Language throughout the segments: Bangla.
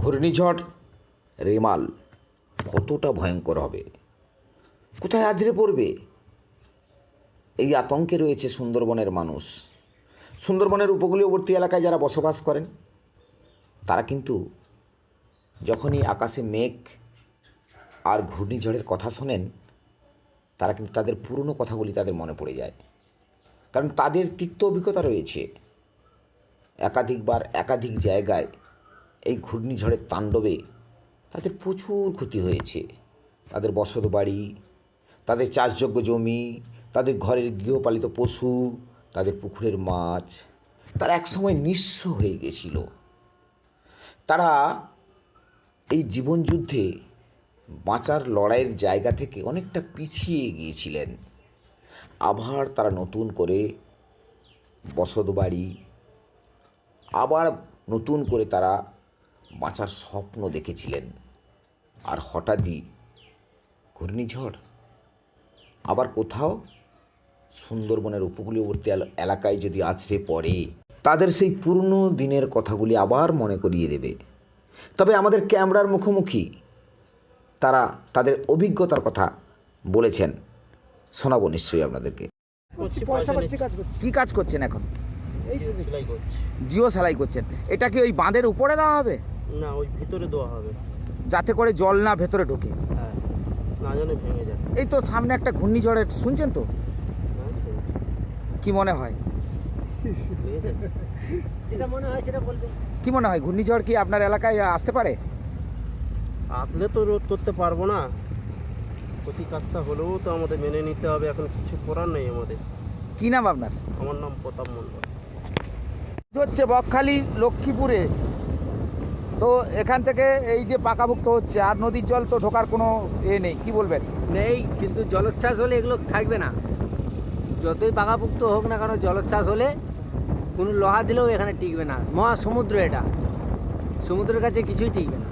ঘূর্ণিঝড় রেমাল কতটা ভয়ঙ্কর হবে? কোথায় আজরে পড়বে? এই আতঙ্কে রয়েছে সুন্দরবনের মানুষ। সুন্দরবনের উপকূলীয়বর্তী এলাকায় যারা বসবাস করেন, তারা কিন্তু যখনই আকাশে মেঘ আর ঘূর্ণিঝড়ের কথা শোনেন, তারা কিন্তু তাদের পুরনো কথাগুলি তাদের মনে পড়ে যায়। কারণ তাদের তিক্ত অভিজ্ঞতা রয়েছে। একাধিকবার একাধিক জায়গায় এই ঘূর্ণিঝড়ের তাণ্ডবে তাদের প্রচুর ক্ষতি হয়েছে। তাদের বসত বাড়ি, তাদের চাষযোগ্য জমি, তাদের ঘরের গৃহপালিত পশু, তাদের পুকুরের মাছ, তারা একসময় নিঃস্ব হয়ে গেছিল। তারা এই জীবনযুদ্ধে বাঁচার লড়াইয়ের জায়গা থেকে অনেকটা পিছিয়ে গিয়েছিলেন। আবার তারা নতুন করে বসত বাড়ি, আবার নতুন করে তারা বাঁচার স্বপ্ন দেখেছিলেন। আর হঠাৎই ঘূর্ণিঝড়। আবার কোথাও সুন্দরবনের উপকূলীয়বর্তী এলাকায় যদি আছড়ে পড়ে তাদের সেই পুরনো দিনের কথাগুলি আবার মনে করিয়ে দেবে। তবে আমাদের ক্যামেরার মুখোমুখি তারা তাদের অভিজ্ঞতার কথা বলেছেন। শোনাবো নিশ্চয়ই আপনাদেরকে। কি কাজ করছেন? এখন? জিও সেলাই করছেন। এটা কি ওই বাঁধের উপরে দেওয়া হবে? না ওই ভিতরে দেওয়া হবে। যাতে করে জল না ভেতরে ঢোকে। হ্যাঁ না জানে ভেঙে যায়। এই তো সামনে একটা ঘূর্ণিঝড়ের শুনছেন তো? কি মনে হয়? যেটা মনে হয় সেটা বলবে। কি মনে হয় ঘূর্ণিঝড় কি আপনার এলাকায় আসতে পারে? আসলে তো রোধ করতে পারব না। ক্ষতি কাজটা হলেও তো আমাদের মেনে নিতে হবে এখন কিছু করার নেই আমাদের। কি নাম আপনার? আমার নাম প্রতাপ মণ্ডল। হচ্ছে বকখালি লক্ষ্মীপুরে। তো এখান থেকে এই যে পাকাভুক্ত হচ্ছে আর নদীর জল তো ঢোকার কোনো এ নেই কি বলবেন? নেই কিন্তু জলোচ্ছ্বাস হলে এগুলো থাকবে না। যতই পাকাপুক্ত হোক না কেন জলোচ্ছ্বাস হলে কোনো লোহা দিলেও এখানে টিকবে না। মহা সমুদ্র এটা। সমুদ্রের কাছে কিছুই টিকবে না।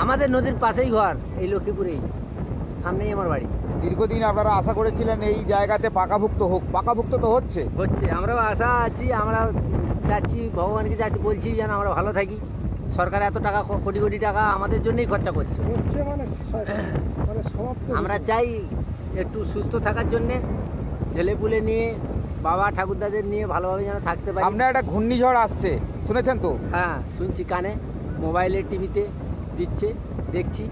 আমাদের নদীর পাশেই ঘর এই লক্ষ্মীপুরেই। সামনেই আমার বাড়ি। দীর্ঘদিন আপনারা আশা করেছিলেন এই জায়গাতে পাকাভুক্ত হোক। পাকাভুক্ত তো হচ্ছে। হচ্ছে। আমরাও আশা আছি আমরা চাচ্ছি ভগবানকে চাচ্ছি বলছি যেন আমরা ভালো থাকি। সরকার এত টাকা ক- কোটি কোটি টাকা আমাদের জন্যই খরচা করছে। হচ্ছে মানে মানে সমাপ্ত আমরা চাই একটু সুস্থ থাকার জন্যে ছেলেপুলে নিয়ে বাবা ঠাকুরদাদের নিয়ে ভালোভাবে যেন থাকতে পারি। সামনে একটা ঘূর্ণিঝড় আসছে শুনেছেন তো? হ্যাঁ শুনছি কানে মোবাইলে টিভিতে দিচ্ছে দেখছি।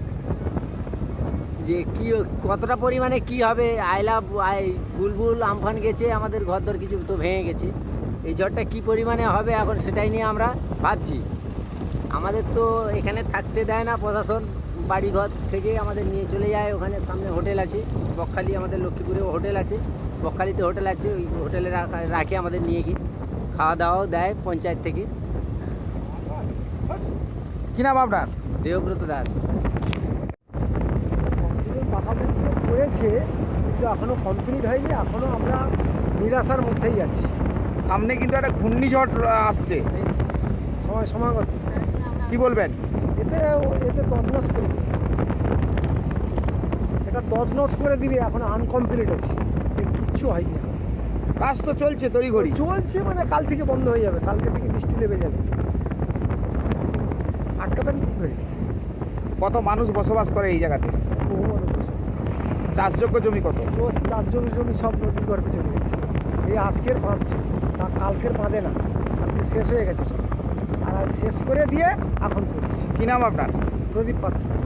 যে কি কতটা পরিমাণে কি হবে আইলা আই বুলবুল আমফান গেছে আমাদের ঘরদর কিছু তো ভেঙে গেছে। এই ঝড়টা কি পরিমাণে হবে এখন সেটাই নিয়ে আমরা ভাবছি। আমাদের তো এখানে থাকতে দেয় না প্রশাসন বাড়ি ঘর থেকে আমাদের নিয়ে চলে যায় ওখানে সামনে হোটেল আছে বকখালি আমাদের লক্ষ্মীপুরেও হোটেল আছে বকখালিতে হোটেল আছে ওই হোটেলে রাখা- রাখে আমাদের নিয়ে গিয়ে খাওয়া দাওয়াও দেয় পঞ্চায়েত থেকে। কি নাম আপনার? দেবব্রত দাস। হয়েছে কিন্তু এখনও কমপ্লিট হয়নি এখনও আমরা নিরাশার মধ্যেই আছি। সামনে কিন্তু একটা ঘূর্ণিঝড় আসছে। সময় সমাগত কি বলবেন? এতে এতে তছনছ করে এটা তছনছ করে দিবে এখন আনকমপ্লিট আছে। কিচ্ছু হয়নি। কাজ তো চলছে তড়িঘড়ি। চলছে মানে কাল থেকে বন্ধ হয়ে যাবে কালকে থেকে বৃষ্টি নেমে যাবে। আটকাবেন কি করে? কত মানুষ বসবাস করে এই জায়গাতে? বহু মানুষ। চাষযোগ্য জমি কত? চারজন জমি সব নদীর গর্ভে চলে গেছে। এই আজকের বাঁধছে তা কালকের বাঁধে না কালকে শেষ হয়ে গেছে সব। শেষ করে দিয়ে এখন করছি। কি নাম আপনার? প্রদীপ পাত্র।